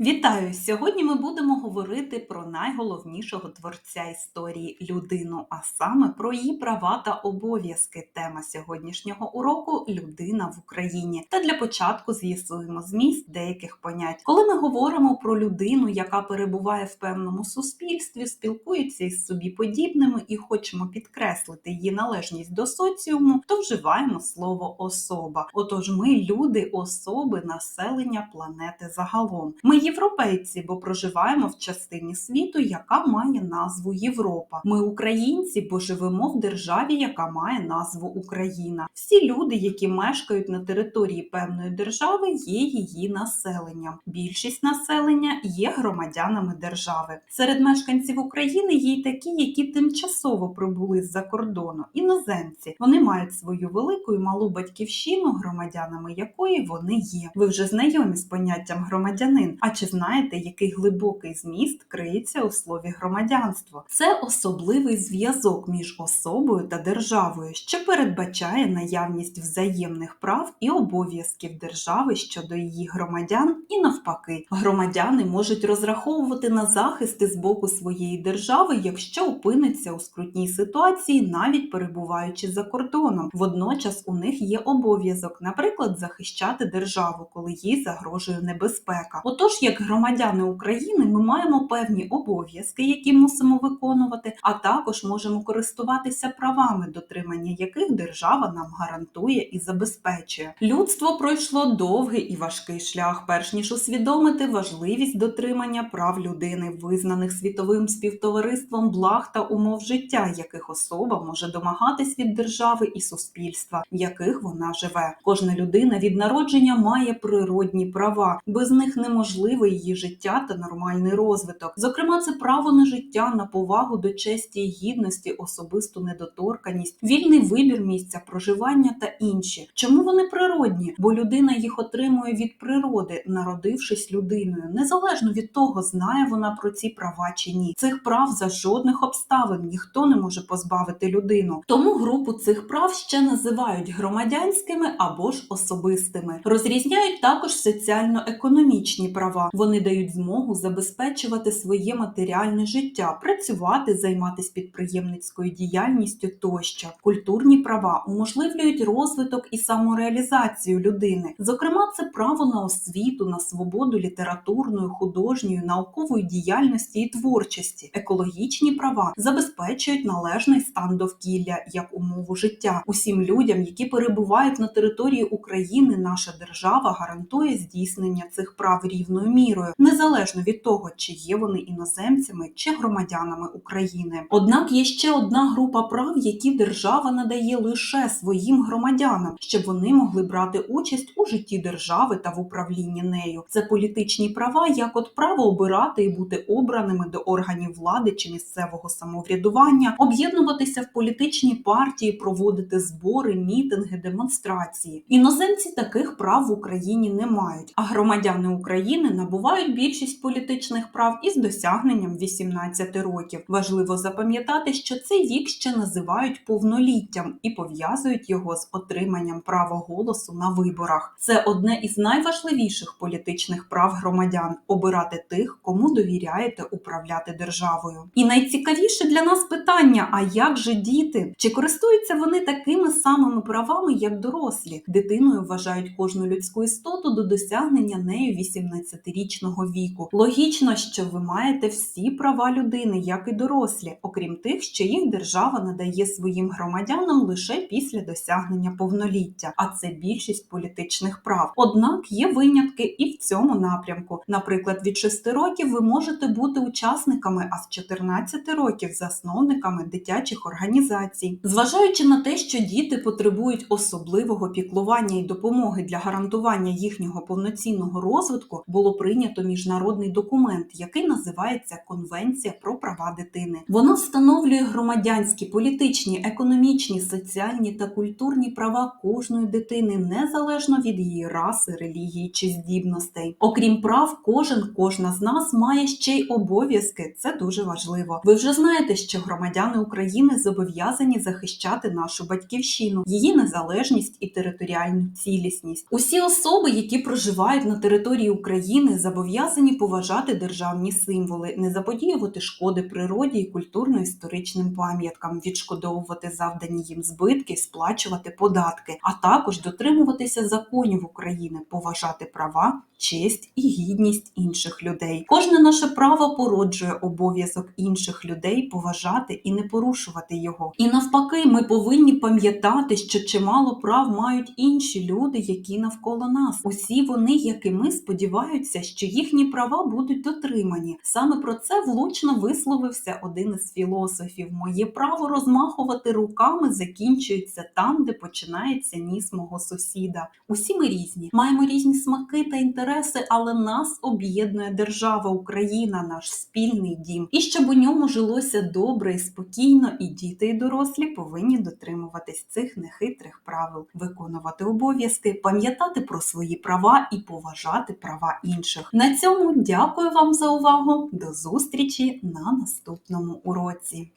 Вітаю! Сьогодні ми будемо говорити про найголовнішого творця історії людину, а саме про її права та обов'язки. Тема сьогоднішнього уроку людина в Україні. Та для початку з'ясуємо зміст деяких понять. Коли ми говоримо про людину, яка перебуває в певному суспільстві, спілкується із собі подібними і хочемо підкреслити її належність до соціуму, то вживаємо слово особа. Отож, ми люди, особи, населення планети загалом. Ми європейці, бо проживаємо в частині світу, яка має назву Європа. Ми українці, бо живемо в державі, яка має назву Україна. Всі люди, які мешкають на території певної держави, є її населенням. Більшість населення є громадянами держави. Серед мешканців України є й такі, які тимчасово прибули з-за кордону, іноземці. Вони мають свою велику і малу батьківщину, громадянами якої вони є. Ви вже знайомі з поняттям громадянин. А чи знаєте, який глибокий зміст криється у слові громадянство? Це особливий зв'язок між особою та державою, що передбачає наявність взаємних прав і обов'язків держави щодо її громадян, і навпаки, громадяни можуть розраховувати на захисти з боку своєї держави, якщо опиниться у скрутній ситуації, навіть перебуваючи за кордоном. Водночас у них є обов'язок, наприклад, захищати державу, коли їй загрожує небезпека. Отож, як громадяни України, ми маємо певні обов'язки, які мусимо виконувати, а також можемо користуватися правами, дотримання яких держава нам гарантує і забезпечує. Людство пройшло довгий і важкий шлях, перш ніж усвідомити важливість дотримання прав людини, визнаних світовим співтовариством благ та умов життя, яких особа може домагатись від держави і суспільства, в яких вона живе. Кожна людина від народження має природні права, без них неможливе її життя та нормальний розвиток. Зокрема, це право на життя, на повагу до честі і гідності, особисту недоторканість, вільний вибір місця проживання та інші. Чому вони природні? Бо людина їх отримує від природи, народившись людиною, незалежно від того, знає вона про ці права чи ні. Цих прав за жодних обставин ніхто не може позбавити людину. Тому групу цих прав ще називають громадянськими або ж особистими. Розрізняють також соціально-економічні права. Вони дають змогу забезпечувати своє матеріальне життя, працювати, займатися підприємницькою діяльністю тощо. Культурні права уможливлюють розвиток і самореалізацію людини. Зокрема, це право на освіту, на свободу літературної, художньої, наукової діяльності і творчості. Екологічні права забезпечують належний стан довкілля як умову життя. Усім людям, які перебувають на території України, наша держава гарантує здійснення цих прав рівною мірою, незалежно від того, чи є вони іноземцями чи громадянами України. Однак є ще одна група прав, які держава надає лише своїм громадянам, щоб вони могли брати участь у житті держави та в управлінні нею. Це політичні права, як от право обирати і бути обраними до органів влади чи місцевого самоврядування, об'єднуватися в політичні партії, проводити збори, мітинги, демонстрації. Іноземці таких прав в Україні не мають, а громадяни України набувають більшість політичних прав із досягненням 18 років. Важливо запам'ятати, що цей вік ще називають повноліттям і пов'язують його з отриманням права голосу на виборах. Це одне із найважливіших політичних прав громадян обирати тих, кому довіряєте управляти державою. І найцікавіше для нас питання: а як же діти? Чи користуються вони такими самими правами, як дорослі? Дитиною вважають кожну людську істоту до досягнення нею 18-річного віку. Логічно, що ви маєте всі права людини, як і дорослі, окрім тих, що їх держава надає своїм громадянам лише після досягнення повноліття, а це більшість політичних прав. Однак є винятки і в цьому напрямку. Наприклад, від 6 років ви можете бути учасниками, а з 14 років засновниками дитячих організацій. Зважаючи на те, що діти потребують особливого піклування і допомоги для гарантування їхнього повноцінного розвитку, було прийнято міжнародний документ, який називається Конвенція про права дитини. Вона встановлює громадянські, політичні, економічні, соціальні та культурні права кожної дитини незалежно від її раси, релігії чи здібностей. Окрім прав, кожен, кожна з нас має ще й обов'язки. Це дуже важливо. Ви вже знаєте, що громадяни України зобов'язані захищати нашу батьківщину, її незалежність і територіальну цілісність. Усі особи, які проживають на території України, України зобов'язані поважати державні символи, не заподіювати шкоди природі і культурно-історичним пам'яткам, відшкодовувати завдані їм збитки, сплачувати податки, а також дотримуватися законів України, поважати права, честь і гідність інших людей. Кожне наше право породжує обов'язок інших людей поважати і не порушувати його. І навпаки, ми повинні пам'ятати, що чимало прав мають інші люди, які навколо нас. Усі вони, як і ми, сподіваються, що їхні права будуть дотримані. Саме про це влучно висловився один із філософів. Моє право розмахувати руками закінчується там, де починається ніс мого сусіда. Усі ми різні, маємо різні смаки та інтереси, але нас об'єднує держава Україна, наш спільний дім. І щоб у ньому жилося добре і спокійно, і діти, і дорослі повинні дотримуватись цих нехитрих правил, виконувати обов'язки, пам'ятати про свої права і поважати права інших. На цьому дякую вам за увагу. До зустрічі на наступному уроці.